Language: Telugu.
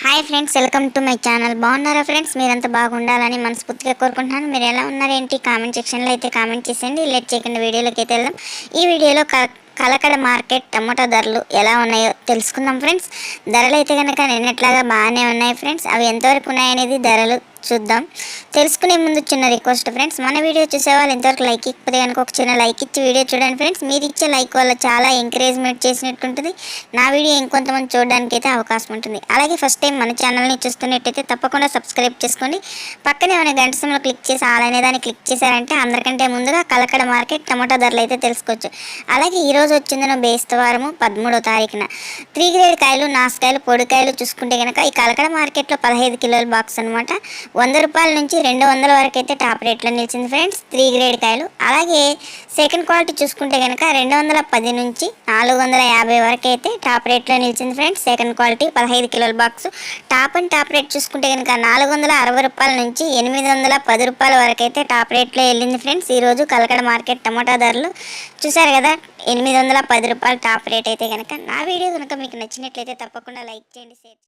Hi friends welcome to my channel. బాగున్నారా ఫ్రెండ్స్? మీరంతా బాగుండాలని మనస్ఫూర్తిగా కోరుకుంటున్నాను. మీరు ఎలా ఉన్నారేంటి కామెంట్ సెక్షన్లో అయితే కామెంట్ చేసేయండి. లేట్ చేయకుండా వీడియోలోకి అయితే వెళ్దాం. ఈ వీడియోలో కలకడ మార్కెట్ టమోటా ధరలు ఎలా ఉన్నాయో తెలుసుకుందాం ఫ్రెండ్స్. ధరలు అయితే కనుక నిన్నట్లాగా బాగానే ఉన్నాయి ఫ్రెండ్స్. అవి ఎంతవరకు ఉన్నాయనేది ధరలు చూద్దాం. తెలుసుకునే ముందు చిన్న రిక్వెస్ట్ ఫ్రెండ్స్ మన వీడియో చూసేవాళ్ళు ఇంతవరకు లైక్ ఇకపోతే కనుక ఒక చిన్న లైక్ ఇచ్చి వీడియో చూడండి ఫ్రెండ్స్. మీరు ఇచ్చే లైక్ వల్ల చాలా ఎంకరేజ్మెంట్ చేసినట్టుంటుంది నా వీడియో ఇంకొంతమంది చూడడానికి అయితే అవకాశం ఉంటుంది. అలాగే ఫస్ట్ టైం మన ఛానల్ని చూస్తున్నట్టయితే తప్పకుండా సబ్స్క్రైబ్ చేసుకోండి. పక్కనే మన గంట సింహలో క్లిక్ చేసి ఆలనే దాన్ని క్లిక్ చేశారంటే అందరికంటే ముందుగా కలకడ మార్కెట్ టమాటా ధరలు అయితే తెలుసుకోవచ్చు. అలాగే ఈరోజు వచ్చిందిన బేస్తవారము పదమూడో తారీఖున. త్రీ గ్రేడ్ కాయలు నాసుకాయలు పొడికాయలు చూసుకుంటే కనుక ఈ కలకడ మార్కెట్లో పదహైదు కిలోల బాక్స్ అనమాట వంద రూపాయల నుంచి రెండు వందల వరకు అయితే టాప్ రేట్లో నిలిచింది ఫ్రెండ్స్. త్రీ గ్రేడ్ కాయలు. అలాగే సెకండ్ క్వాలిటీ చూసుకుంటే కనుక రెండు వందల పది నుంచి నాలుగు వందల యాభై వరకు అయితే టాప్ రేట్లో నిలిచింది ఫ్రెండ్స్. సెకండ్ క్వాలిటీ పదహైదు కిలోల box. Top and top rate చూసుకుంటే కనుక నాలుగు వందల అరవై రూపాయల నుంచి ఎనిమిది వందల పది రూపాయల వరకు అయితే టాప్ రేట్లో వెళ్ళింది ఫ్రెండ్స్. ఈరోజు కలకడ మార్కెట్ టమాటా ధరలు చూసారు కదా ఎనిమిది వందల పది రూపాయలు టాప్ రేట్ అయితే కనుక నా వీడియో కనుక మీకు నచ్చినట్లయితే తప్పకుండా లైక్ చేయండి షేర్